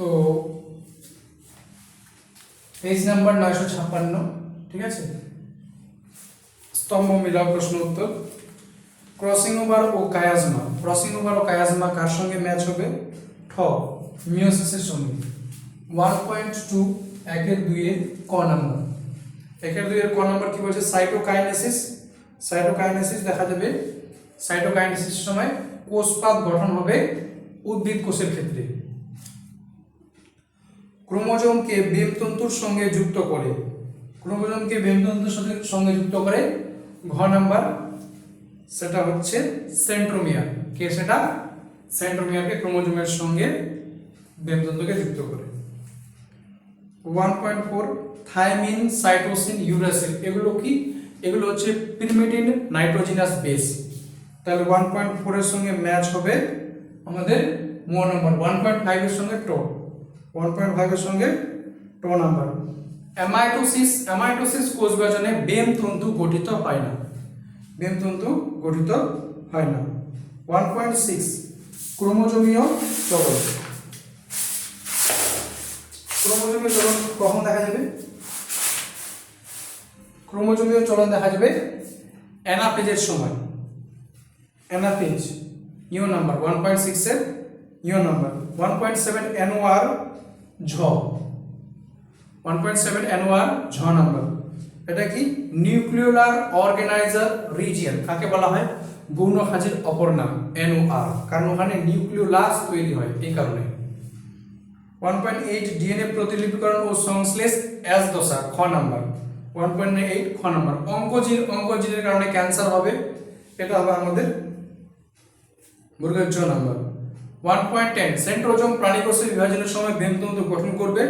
তো page number নয়শো ছাপ্পান্ন, ঠিক আছে? স্তম্ভ মিলাও প্রশ্ন উত্তর। ক্রসিং ওভার ও কায়াজমা ক্রসিং ওভার ও কায়াজমা কার সঙ্গে ম্যাচ হবে? ঠ মিওসিসের সঙ্গে। ওয়ান পয়েন্ট টু একের দুইয়ের ক নাম্বার একের দুইয়ের ক নাম্বার কি বলছে? সাইটোকাইনেসিস সাইটোকাইনেসিস দেখা যাবে। সাইটোকাইনেসিস সময় কোষপাত গঠন হবে উদ্ভিদ কোষের ক্ষেত্রে। ক্রোমোজোমকে বেমতন্তুর সঙ্গে যুক্ত করে। ক্রোমোজোমকে বেমতন্তুর সাথে সঙ্গে যুক্ত করে, ঘ নাম্বার, সেটা হচ্ছে সেন্ট্রোমিয়ার। কে সেটা? সেন্ট্রোমিয়ারকে ক্রোমোজোমের সঙ্গে বেমতন্তুকে যুক্ত করে। One point four, thymine, cytosine, uracil, এগুলো কি? এগুলো হচ্ছে পিরিমিডিন নাইট্রোজিনাস বেস। তাহলে ওয়ান পয়েন্ট ফোরের সঙ্গে ম্যাচ হবে আমাদের মো নাম্বার। ওয়ান পয়েন্ট ফাইভের সঙ্গে টো ওয়ান পয়েন্ট ফাইভের সঙ্গে টো নাম্বার অ্যামাইটোসিস অ্যামাইটোসিস কোষ বিভাজনে বেম তন্তু গঠিত হয় না। বেম তন্তু গঠিত হয় না। ওয়ান পয়েন্ট সিক্স ক্রোমোজোমীয় চলন। ক্রোমোজোমীয় চলন কখন দেখা যাবে? ক্রোমোজোমীয় চলন দেখা যাবে অ্যানাফেজের সময়। Anaphase you number one point সিক্সের you number one point seven এনওয়ার ঝ। ওয়ান পয়েন্ট সেভেন এনওয়ার ঝ নাম্বার এটা কি? নিউক্লিওলার অর্গানাইজার রিজিয়ন কাকে বলা হয়? গৌণ খাজের অপর নাম এনওআর কারণ ওখানে নিউক্লিওলাস তৈরি হয়, এই কারণে। ওয়ান পয়েন্ট এইট ডিএনএ প্রতিলিপিকরণ ও সংশ্লেষ এস দশা, খ নাম্বার ওয়ান পয়েন্ট এইট খ নাম্বার অঙ্কজিন অঙ্কজিনের কারণে ক্যান্সার হবে। এটা হবে আমাদের মুরগের জ number one point ten centrosome প্রাণীকোষের বিভাজনের সময় বেমতন্তু গঠন করবে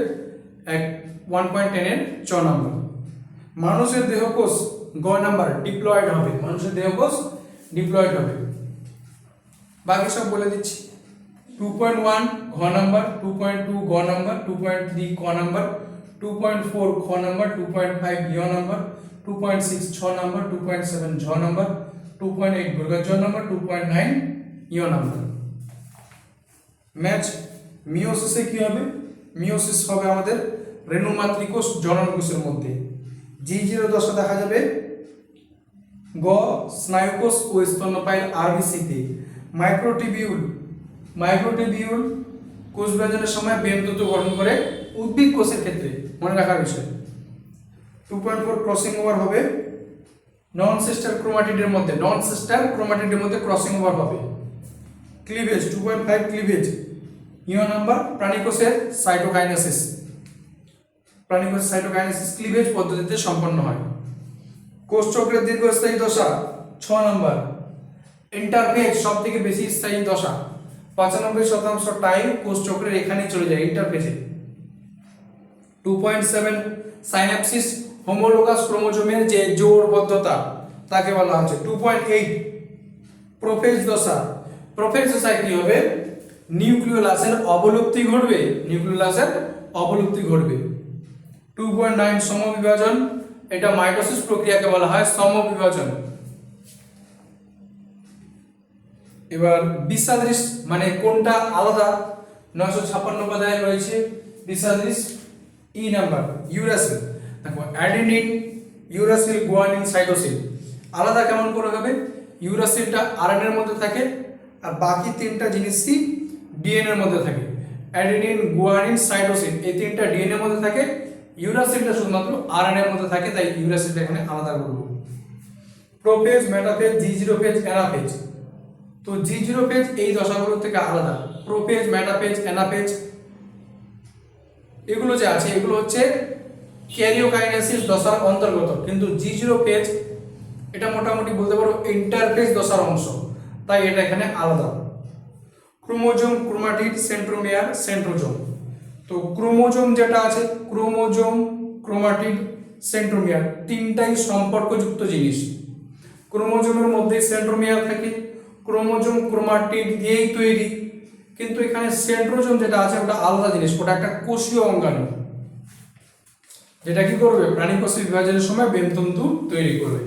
এক ওয়ান পয়েন্ট টেনের চ নাম্বার। মানুষের দেহকোষ গ নাম্বার ডিপ্লয়েড হবে। মানুষের দেহকোষ ডিপ্লয়েড হবে। বাকি সব বলে দিচ্ছি। টু পয়েন্ট ওয়ান ঘ নাম্বার টু পয়েন্ট টু গ নাম্বার টু পয়েন্ট থ্রি ক নাম্বার টু পয়েন্ট ফোর খ নাম্বার টু পয়েন্ট ফাইভ ইয় নাম্বার টু পয়েন্ট সিক্স ছ নাম্বার টু পয়েন্ট সেভেন ঝ number two point eight number two point nine number. Match মিওসিসে কি হবে? Meiosis হবে আমাদের রেণুমাতৃকোষ জনন কোষের মধ্যে। জি জিরো দশা দেখা যাবে গ স্নায়ুকোষ ও স্তন্যপায়ীর আরবিসিতে মাইক্রোটিবিউল মাইক্রোটিবিউল কোষ বিভাজনের সময় বেমতন্তু গঠন করে উদ্ভিদ কোষের ক্ষেত্রে, মনে রাখার বিষয়। Two point four crossing over হবে। নন সিস্টার ক্রোমাটিডের মধ্যে নন সিস্টার ক্রোমাটিডের মধ্যে ক্রসিং ওভার হবে। Cleavage two point five cleavage ইয় নাম্বার প্রাণীকোষের সাইটোকাইনেসিস প্রাণীকোষের সাইটোকাইনেসিস ক্লিভেজ পদ্ধতিতে সম্পন্ন হয়। কোষ চক্রের দীর্ঘস্থায়ী দশা, ছ নম্বর ইন্টারফেজ সব থেকে বেশি স্থায়ী দশা। পঁচানব্বই শতাংশ টাইম কোষ চক্রের এখানেই চলে যায় ইন্টারফেজে two point seven synapsis homologous ক্রোমোজোমের যে জোড়বদ্ধতা, তাকে বলা হচ্ছে টু পয়েন্ট এইট প্রোফেজ দশা। দশায় কি হবে? নিউক্লিওলাসের অবলুপ্তি ঘটবে। নিউক্লিওলাসের অবলুপ্তি ঘটবে। টু পয়েন্ট নাইন সমবিভাজন, এটা মাইটোসিস প্রক্রিয়াকে বলা হয় সমবিভাজন। এবার বিসাদৃশ মানে কোনটা আলাদা? নয়শো ছাপ্পান্ন পদায় রয়েছে বিসাদৃশ ই নাম্বার ইউরাসিল। দেখো অ্যাডিনিন ইউরাসিল গুয়ানিন সাইটোসিল আলাদা কেমন করে হবে? ইউরাসিলটা আরএনএ এর মধ্যে থাকে আর বাকি তিনটা জিনিসই ডিএনএ এর মধ্যে থাকে। অ্যাডিনিন, গুয়ানিন, সাইটোসিন, এই তিনটা ডিএনএ এর মধ্যে থাকে। ইউরাসিলটা শুধুমাত্র আরএনএ এর মধ্যে থাকে, তাই ইউরাসিলটা এখানে আলাদা করব prophase, metaphase, G zero phase, anaphase. তো জি জিরো ফেজ এই দশাগুলো থেকে আলাদা। প্রোফেজ, মেটাফেজ, অ্যানাফেজ, এগুলো যে আছে, এগুলো হচ্ছে ক্যারিওকাইনেসিস দশার অন্তর্গত। কিন্তু জি জিরো ফেজ, এটা মোটামুটি বলতে পারো ইন্টারফেজ দশার অংশ। তাই এটা এখানে আলাদা। Chromosome chromatid centromere centrosome. তো ক্রোমোজোম যেটা আছে, ক্রোমোজোম ক্রোমাটিড সেন্ট্রোমিয়ার, তিনটাই সম্পর্কযুক্ত জিনিস। ক্রোমোজোমের মধ্যে সেন্ট্রোমিয়ার থাকে, ক্রোমোজোম ক্রোমাটিড দিয়েই তৈরি। কিন্তু এখানে সেন্ট্রোজোম যেটা আছে, ওটা আলাদা জিনিস, ওটা একটা কোষীয় অঙ্গাণু। যেটা কি করবে? প্রাণী কোষের বিভাজনের সময় বেমতন্তু তৈরি করবে।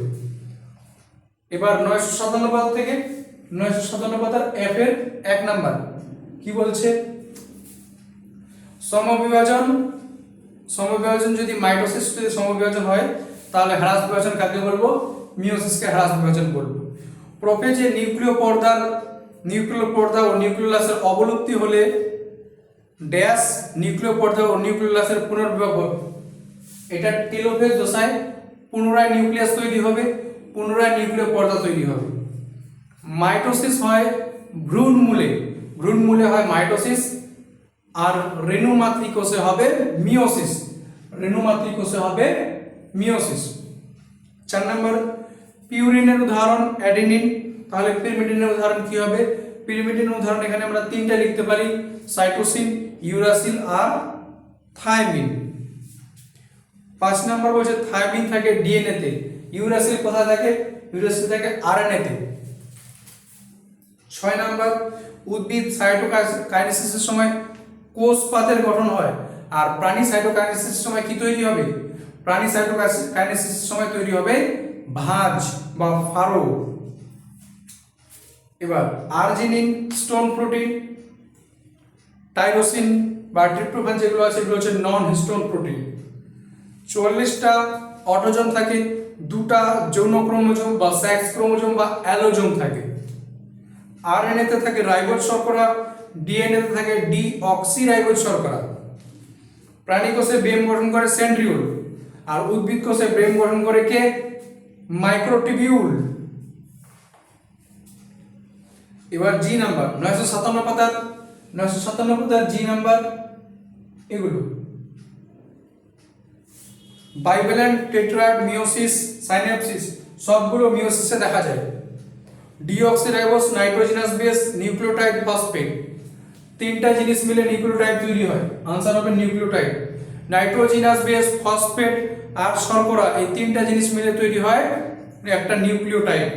এবার নয়শো সাতান্ন থেকে নয়শো সাতান্ন পাতার এফ এক নাম্বার। কি বলছে? সমবিভাজন সমবিভাজন যদি সমবিভাজন হয়, তাহলে হ্রাস বিভাজন বলব? মিওসিসকে হ্রাস বিভাজন নিউক্লিয় নিউক্লিয় পর্দা ও নিউক্লিয়াসের অবলুপ্তি হলে ড্যাশ, নিউক্লিয় পর্দা ও নিউক্লিয়াসের পুনর্বিভাগ এটা টেলোফেজ দশায় পুনরায় নিউক্লিয়াস তৈরি হবে, পুনরায় নিউক্লিয় পর্দা তৈরি হবে। মাইটোসিস হয় ভ্রূণ মূলে ভ্রূণ মূলে হয় মাইটোসিস আর রেণু মাতৃকোষে হবে মিওসিস রেণু মাতৃকোষে হবে মিওসিস চার নম্বর, পিউরিনের উদাহরণ, অ্যাডেনিন। তাহলে পিরিমিডিনের উদাহরণ কি হবে? পিরিমিডিনের উদাহরণ এখানে আমরা তিনটা লিখতে পারি, সাইটোসিন, ইউরাসিল আর থাইমিন। পাঁচ নম্বর বলছে, থাইমিন থাকে ডিএনএতে ইউরাসিল কোথায় থাকে? ইউরাসিল থাকে আরএনএ তে। ছয় নম্বর, উদ্ভিদ সাইটোকাইনেসিসের সময় কোষ পাতের গঠন হয়। আর প্রাণী সাইটোকাইনেসিসের সময় কি তৈরি হবে? প্রাণী সাইটোকাইনেসিসের সময় তৈরি হবে ভাঁজ বা ফারো। এবার, আর্জিনিন, স্টোন প্রোটিন, টাইরোসিন বা ট্রিপ্টোফ্যান যেগুলো আছে, এগুলো হচ্ছে নন হিস্টোন প্রোটিন চুয়াল্লিশটা অটোজোম থাকে, দুটা যৌন ক্রোমোজোম বা সেক্স ক্রোমোজোম বা অ্যালোজোম থাকে। আরএনএতে থাকে রাইবোজ শর্করা ডিএনএতে থাকে ডি অক্সি রাইবোজ শর্করা। প্রাণী কোষে ব্রেম গঠন করে সেন্ট্রিওল আর উদ্ভিদ কোষে ব্রেম গঠন করে কে? মাইক্রোটিবিউল। এবার জি নাম্বার, নয়শো সাতান্ন পাতার, নয়শো সাতান্ন পাতার জি নাম্বার এগুলো। বাইবেলেন্ট টেট্রাড মিওসিস সাইনেপসিস, সবগুলো মিওসিসে দেখা যায়। Deoxyribose, nitrogenous base, nucleotide, phosphate. তিনটা জিনিস মিলে নিউক্লিওটাইড তৈরি হয়। আনসার হবে নিউক্লিওটাইড। নাইট্রোজেনাস বেস, ফসফেট আর শর্করা, এই তিনটা জিনিস মিলে তৈরি হয় একটা নিউক্লিওটাইড।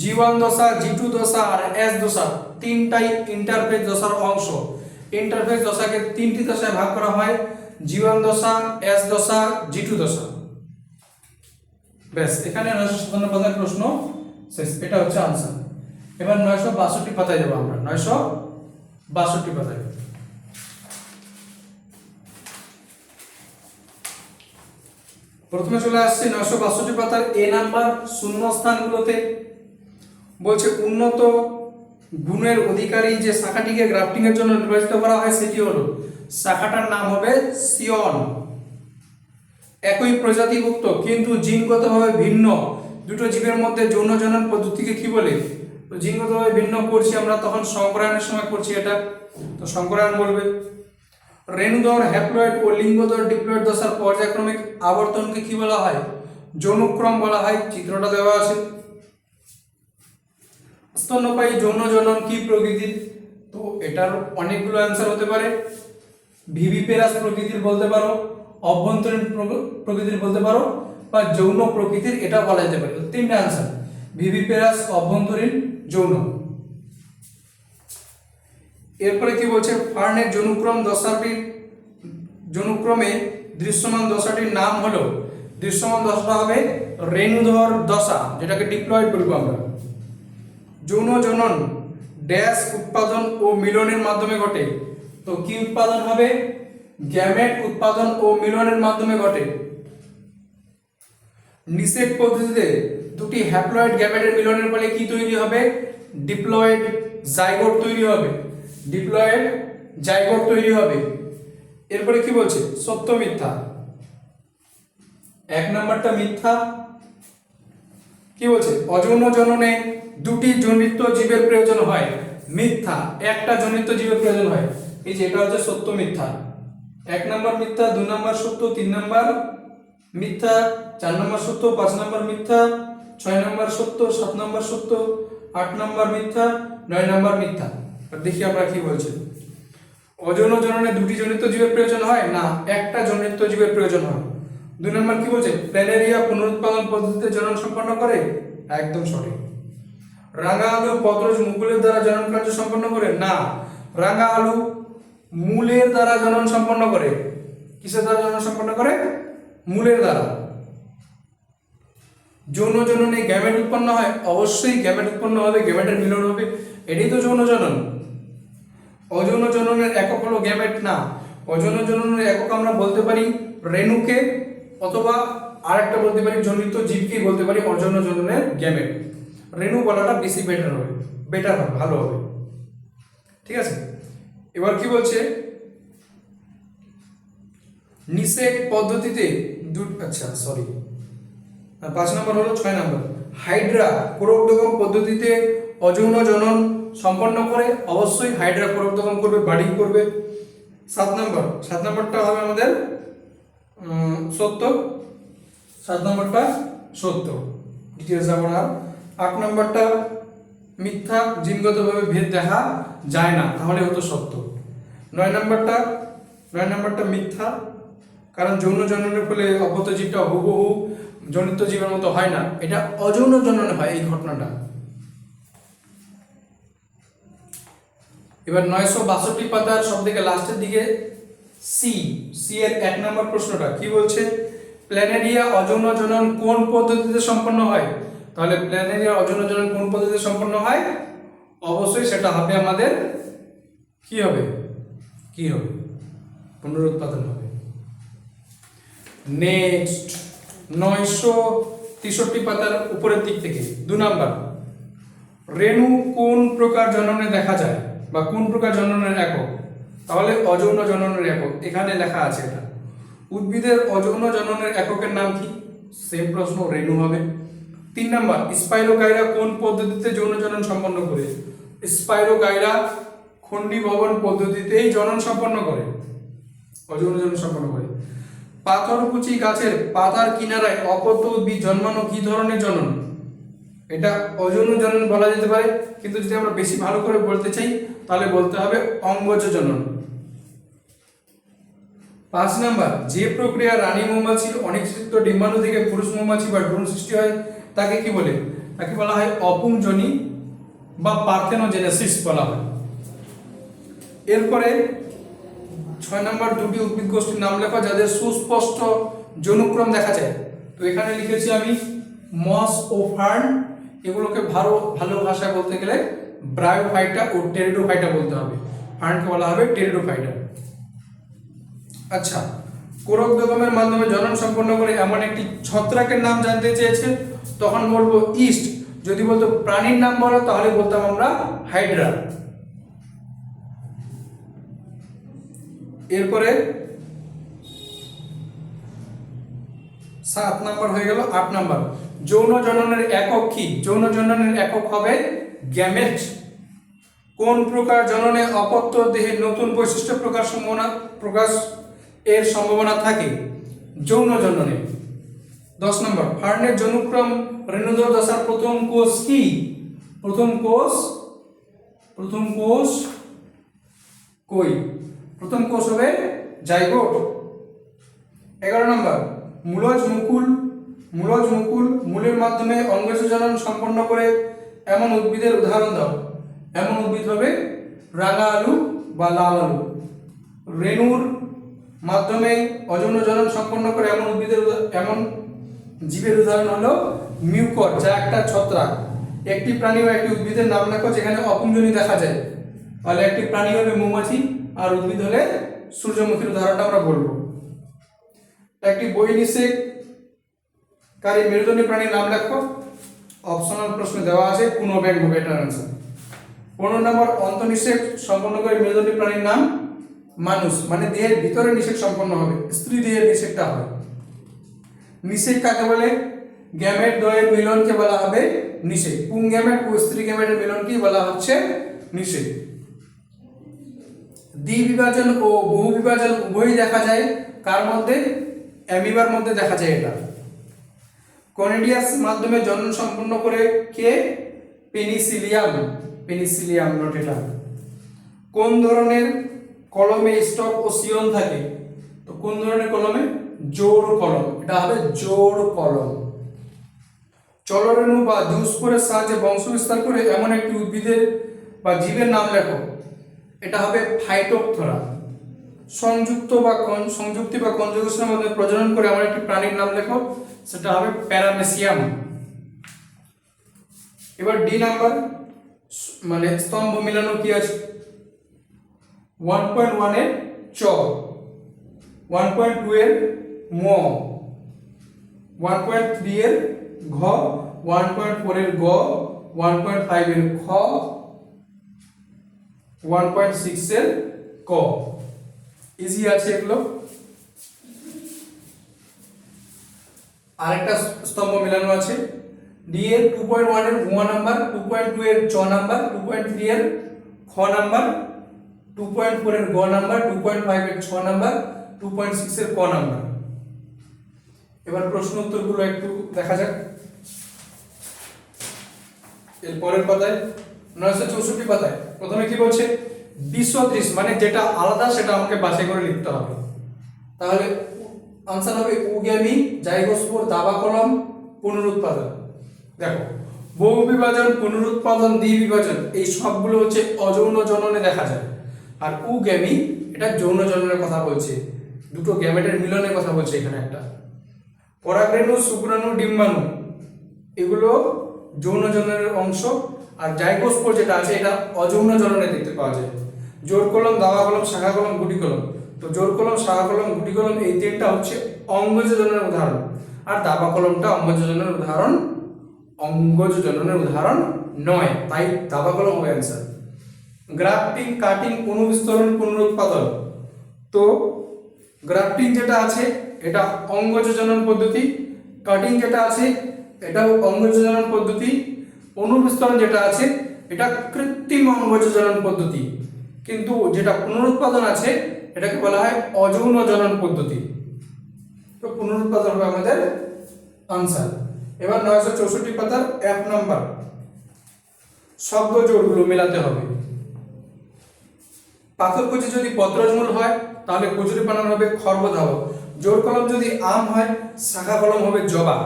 জি ওয়ান দশা জি টু দশা আর এস দশা তিনটাই ইন্টারফেজ দশার অংশ। ইন্টারফেজ দশাকে তিনটি দশায় ভাগ করা হয়। জি ওয়ান দশা এস দশা জি টু দশা। ব্যাস, এখানে সাতান্ন প্রশ্ন। শেষ, এটা হচ্ছে আনসার এবার নয়শো বাষট্টি পাতায় যাব আমরা। নয়শো বাষট্টি পাতায়। প্রথমে চলে আসছে নয়শো বাষট্টি পাতার এ নাম্বার শূন্য স্থানগুলোতে বলছে, উন্নত গুণের অধিকারী যে শাখাটিকে গ্রাফটিং এর জন্য নির্বাচিত করা হয়, সেটি হলো, শাখাটার নাম হবে সিয়ন। একই প্রজাতিভুক্ত, কিন্তু জিনগতভাবে ভিন্ন। দুটো জীবের মধ্যে যৌন জনন পদ্ধতিকে কি বলে? তো জিনগতভাবে ভিন্ন করছি আমরা, তখন সংকরায়নের সময় করছি এটা। তো সংকরায়ন বলবে, রেণুদর, হ্যাপ্লয়েড ও লিঙ্গদর ডিপ্লয়েড দশার পর্যায়ক্রমিক আবর্তনকে কি বলা হয়? যৌনক্রম বলা হয়, চিত্রটা দেওয়া আছে। স্তন্যপায়ী যৌন জনন কি প্রকৃতির? তো এটার অনেকগুলো অ্যান্সার হতে পারে। ভিভিপেরাস প্রকৃতির বলতে পারো, অভ্যন্তরীণ প্রক- প্রকৃতির বলতে পারো বা যৌন প্রকৃতির এটা বলা যেতে পারে। তিনটা অ্যান্সার ভিভিপেরাস অভ্যন্তরীণ যৌন। এরপরে কি বলছে? ফার্নের যৌনক্রম দশাটি যৌনক্রমে দৃশ্যমান দশাটির নাম হলো, দৃশ্যমান দশাটা হবে রেণুধর দশা, যেটাকে ডিপ্লয়েড বলব আমরা। যৌন জনন, ড্যাশ উৎপাদন ও মিলনের মাধ্যমে ঘটে। তো কি উৎপাদন হবে? গ্যামেট উৎপাদন ও মিলনের মাধ্যমে ঘটে। নিষেক পদ্ধতিতে দুটি হ্যাপ্লয়েড গ্যামেটের মিলনের ফলে কি তৈরি হবে? ডিপ্লয়েড জাইগোট তৈরি হবে। ডিপ্লয়েড জাইগোট তৈরি হবে। এরপরে কি বলছে? সত্য মিথ্যা। এক নাম্বারটা মিথ্যা। কি বলছে? অযৌন জননে দুটি জনিত জীবের প্রয়োজন হয়। মিথ্যা। একটা জনিত জীবের প্রয়োজন হয়। এই যে, এটা হচ্ছে সত্য মিথ্যা। এক নম্বর মিথ্যা দুই নম্বর সত্য, তিন নম্বর মিথ্যা, চার নম্বর সত্য, পাঁচ নম্বর মিথ্যা, ছয় নম্বর সত্য, সাত নম্বর সত্য, আট নম্বর মিথ্যা, নয় নম্বর মিথ্যা। দেখি আমরা কি বলছি অযৌন জননে দুটি জনিত জীবের প্রয়োজন হয়? না, একটা জনিত জীবের প্রয়োজন হয়। দুই নম্বর কি বলছে? প্ল্যানেরিয়া পুনরুৎপাদন পদ্ধতিতে জনন সম্পন্ন করে? একদম সঠিক। রাঙা আলু পত্রজ মুকুলের দ্বারা জনন কার্য সম্পন্ন করে? না, রাঙা আলু মূলের দ্বারা জনন সম্পন্ন করে। কিসের দ্বারা জনন সম্পন্ন করে? মূলের দ্বারা। যৌন জননে গ্যামেট উৎপন্ন হয়, অবশ্যই গ্যামেট উৎপন্ন হবে গ্যামেটের মিলন হবে, এটাই তো যৌন জনন। অযৌন জননের একক হলো গ্যামেট না। অযৌন জননের একক আমরা বলতে পারি রেণুকে অথবা আরেকটা বলতে পারি জনিত জীবকে বলতে পারি অযৌন জননের গ্যামেট রেণু বলাটা বেশি বেটার হবে বেটার হবে, ভালো হবে। ঠিক আছে? এবার কি বলছে? নিষেক পদ্ধতিতে আচ্ছা সরি পাঁচ নম্বর হলো ছয় নম্বর। হাইড্রা কোরকদগম পদ্ধতিতে অযৌন জনন সম্পন্ন করে, অবশ্যই হাইড্রা কোরকদগম করবে বাড়ি করবে। সাত নম্বর। সাত নম্বরটা হবে আমাদের সত্য। সাত নম্বরটা সত্য। ডিটেলস যাব না। আট নম্বরটা মিথ্যা, জিনগতভাবে ভেদ দেখা যায় না, তাহলে হতো সত্য। নয় নম্বরটা নয় নম্বরটা মিথ্যা। কারণ যৌন জননের ফলে অপত জীবটা হুবহু জনিত জীবের মতো হয় না। এটা অযৌন জননে হয় এই ঘটনাটা। এবার নয়শো বাষট্টি পাতার সব থেকে লাস্টের দিকে সি সি এর এক নম্বর প্রশ্নটা কি বলছে? প্ল্যানেরিয়া অযৌন জনন কোন পদ্ধতিতে সম্পন্ন হয়? তাহলে প্ল্যানেরিয়া অযৌন জনন কোন পদ্ধতিতে সম্পন্ন হয়? অবশ্যই সেটা হবে আমাদের কি হবে? কি হবে? পুনরুৎপাদন হবে। নেক্সট নয়শো তেষট্টি পাতার উপরের দিক থেকে, দু নাম্বার। রেণু কোন প্রকার জননে দেখা যায় বা কোন প্রকার জননের একক? তাহলে অযৌন জননের একক, এখানে লেখা আছে এটা। উদ্ভিদের অযৌন জননের এককের নাম কি? সেম প্রশ্ন, রেণু হবে। তিন নাম্বার স্পাইরোগাইরা কোন পদ্ধতিতে যৌন জনন সম্পন্ন করে? স্পাইরোগাইরা খন্ডি ভবন পদ্ধতিতেই জনন সম্পন্ন করে। অযৌন জনন সম্পন্ন করে। পাথরকুচি গাছের পাতার কিনারায় অপত্য উদ্ভিদ জন্মানো কি ধরনের জনন? এটা অযৌন জনন বলা যেতে পারে, কিন্তু যদি আমরা বেশি ভালো করে বলতে চাই, তাহলে বলতে হবে অঙ্গজ জনন। পাঁচ নাম্বার, যে প্রক্রিয়া রানী মৌমাছির অনিশ্চিত ডিম্বাণু থেকে পুরুষ মৌমাছি বা ড্রোন সৃষ্টি হয়, তাকে কি বলে? তাকে বলা হয় অপুংজনী বা পার্থেনোজেনেসিস বলা হয়। এরপরে ছয় নম্বর দুটি উদ্ভিদ গোষ্ঠীর নাম লেখা, যাদের সুস্পষ্ট যৌনক্রম দেখা যায়। তো এখানে লিখেছি আমি মস ও ফার্ন। এগুলোকে ভালো ভালো ভাষায় বলতে গেলে ব্রায়োফাইটা ও টেরিডোফাইটা বলতে হবে। ফার্নকে বলা হবে টেরিডোফাইটা। আচ্ছা কোরক বেগমের মাধ্যমে জনন সম্পন্ন করে এমন একটি ছত্রাকের নাম জানতে চেয়েছে। তখন বলব ইস্ট। যদি বলতো প্রাণীর নাম বলো, তাহলে বলতাম আমরা হাইড্রা। এরপরে সাত নাম্বার হয়ে গেল আট নাম্বার। যৌন জননের একক কি? যৌন জননের একক হবে গ্যামেট। কোন প্রকার জননে অপত্য দেহে নতুন বৈশিষ্ট্য প্রকাশ সম্ভাবনা প্রকাশ এর সম্ভাবনা থাকে? যৌন জননে। দশ নম্বর ফার্নের জনুক্রম রেণুদর দশার প্রথম কোষ কি? প্রথম কোষ প্রথম কোষ কই? প্রথম কোষ হবে জাইগোট। এগারো নম্বর, মূলজ মুকুল মূলজ মুকুল মূলের মাধ্যমে অঙ্গজ জনন সম্পন্ন করে এমন উদ্ভিদের উদাহরণ দাও। এমন উদ্ভিদ হবে রাঙা আলু বা লাল আলু। রেণুর মাধ্যমে অযৌন জনন সম্পন্ন করে এমন উদ্ভিদের এমন জীবের উদাহরণ হলো মিউকর, যা একটা ছত্রাক। একটি প্রাণী বা একটি উদ্ভিদের নাম লেখো যেখানে অপুঞ্জনী দেখা যায়। তাহলে একটি প্রাণী হবে মৌমাছি আর উদ্ভিদ হলে সূর্যমুখীর উদাহরণটা আমরা বলব। একটি বই নিষেক কারী মেরুদণ্ডী প্রাণীর নাম লেখো। অপশনাল প্রশ্ন দেওয়া আছে কোন ব্যাংক হবে এটার আনসার পনেরো নম্বর অন্তনিষেক সম্পন্ন করে মেরুদণ্ডী প্রাণীর নাম মানুষ মানে দেহের ভিতরে নিষেক সম্পন্ন হবে, স্ত্রী দেহের নিষেকটা হবে। নিষেক কাকে বলে? গ্যামেট দ্বয়ের মিলনকে বলা হবে নিষেক। পুং গ্যামেট ও স্ত্রী গ্যামেটের মিলনকে বলা হচ্ছে নিষেক। দ্বিবিভাজন ও বহু বিভাজন উভয়ই দেখা যায়। কার মধ্যে? অ্যামিবার মধ্যে দেখা যায় এটা। কনেডিয়াস মাধ্যমে জনন সম্পন্ন করে কে? পেনিসিলিয়াম। পেনিসিলিয়াম নট এটা। কোন ধরনের কলমে স্টক ও সিয়ন থাকে? তো কোন ধরনের কলমে? জোর কলম। এটা হবে জোর কলম। চলরেণু বা জুসপোরের সাহায্যে বংশ বিস্তার করে এমন একটি উদ্ভিদের বা জীবের নাম লেখো। এটা হবে ফাইটোপথরা সংযুক্ত বা সংযুক্তি বা কনজুগেশনের মধ্যে প্রজনন করে এমন একটি প্রাণীর নাম লেখো, সেটা হবে প্যারামেসিয়াম এবার ডি নাম্বার মানে স্তম্ভ মিলানো কি আছে? ওয়ান পয়েন্ট ওয়ানের চ ওয়ান পয়েন্ট টু এর ম ওয়ান পয়েন্ট থ্রি এর ঘ ওয়ান পয়েন্ট ফোর এর গ ওয়ান পয়েন্ট ফাইভ এর খ ওয়ান পয়েন্ট সিক্স এর ক। ইজি আছে এগুলো? আরেকটা স্তম্ভ মেলানো আছে। ডি এর টু পয়েন্ট ওয়ানের উমা নাম্বার টু পয়েন্ট টু এর চ নাম্বার টু পয়েন্ট থ্রি এর নাম্বার টু পয়েন্ট ফোর এর গ নাম্বার টু পয়েন্ট ফাইভ এর ছ নাম্বার টু পয়েন্ট সিক্স এর নাম্বার। এবার প্রশ্ন উত্তরগুলো একটু দেখা যাক। এর পরের পাতায় নয়শো চৌষট্টি পাতায় প্রথমে কি বলছে? বিশো ত্রিশ মানে যেটা আলাদা সেটা আমাকে বাছাই করে লিখতে হবে। তাহলে আনসার হবে উগ্যামি জাইগোস্পোর দাবা কলম, পুনরুৎপাদন। দেখো, বহু বিভাজন, পুনরুৎপাদন, দ্বি বিভাজন, এই সবগুলো হচ্ছে অযৌন জননে দেখা যায়। আর উগ্যামি এটা যৌন জননের কথা বলছে। দুটো গ্যামেটের মিলনের কথা বলছে এখানে একটা। পরাগরেণু, শুক্রাণু, ডিম্বাণু, এগুলো যৌন জননের অংশ। আর জাইগোস্পোর যেটা আছে, এটা অযৌন জননে দেখতে পাওয়া যায়। জোর কলম, দাবা কলম, শাখা কলম, গুটি কলম। তো জোর কলম, শাখা কলম, গুটি কলম, এই তিনটা হচ্ছে অঙ্গজ জননের উদাহরণ। আর দাবা কলমটা অঙ্গজ জননের উদাহরণ অঙ্গজ জননের উদাহরণ নয়। তাই দাবা কলম হবে অ্যান্সার গ্রাফটিং, কাটিং পুনঃবিস্তরণ পুনরুৎপাদন। তো গ্রাফটিং যেটা আছে, এটা অঙ্গজ জনন পদ্ধতি। কাটিং যেটা আছে, এটাও অঙ্গজ জনন পদ্ধতি। পুনর্বিস্তরণ যেটা আছে, এটা কৃত্রিম অঙ্গজ জনন পদ্ধতি। কিন্তু যেটা পুনরুৎপাদন আছে, এটাকে বলা হয় অযৌন জনন পদ্ধতি। তো পুনরুৎপাদন হবে আমাদের আনসার। এবার নয়শো চৌষট্টি পাতার এক নম্বর। শব্দ জোড়গুলো মেলাতে হবে। পাথরকুচি যদি পত্রজমূল হয়, তাহলে কচুরি বানানো হবে খর্বধাব জোর কলম যদি আম হয়, শাখা কলম হবে জবা।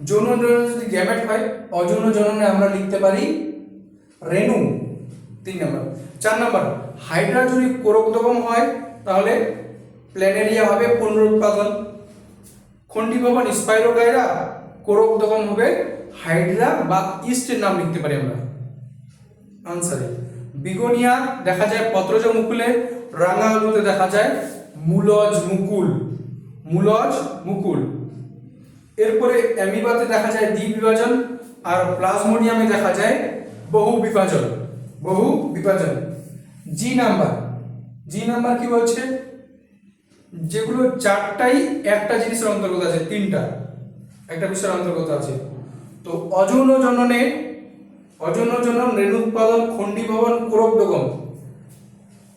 যৌন জননে যদি গ্যামেট হয় অযৌন জননে আমরা লিখতে পারি রেণু, তিন নম্বর। চার নম্বর, হাইড্রা যদি কোরকদগম হয়, তাহলে প্ল্যানেরিয়া হবে পুনরুৎপাদন। খন্ডি ভবন স্পাইরোগাইরা কোরকদগম হবে হাইড্রা বা ইস্টের নাম লিখতে পারি আমরা। আনসারে বিগোনিয়া দেখা যায় পত্রজ মুকুলে রাঙা আলুতে দেখা যায় মূলজ মুকুল। মূলজ মুকুল। এরপরে অ্যামিবাতে দেখা যায় দ্বি বিভাজন আর প্লাজমোডিয়ামে দেখা যায় বহু বিভাজন বহু বিভাজন। জি নাম্বার জি নাম্বার কি বলছে? যেগুলো চারটাই একটা জিনিসের অন্তর্গত আছে, তিনটা একটা বিষয়ের অন্তর্গত আছে। তো অযৌন জননে, অযৌন জনন রেণু উৎপাদন খন্ডি ভবন কোরকদগম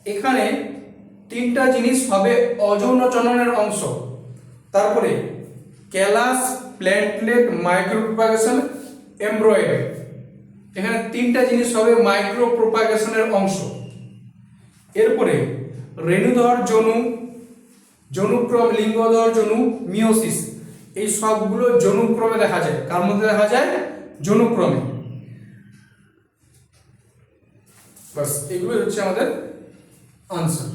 এখানে তিনটা জিনিস হবে অযৌন জননের অংশ। তারপরে ক্যালাস প্ল্যান্টলেট মাইক্রোপ্রোপাগেশন এমব্রয়েড এখানে তিনটা জিনিস হবে মাইক্রো প্রোপাগেশনের অংশ। এরপরে রেণুধর জনু জনুক্রম লিঙ্গধর জনু মিওসিস এই সবগুলো জনুক্রমে দেখা যায়। কার মধ্যে দেখা যায়? জনুক্রমে বাস এগুলো হচ্ছে আমাদের আনসার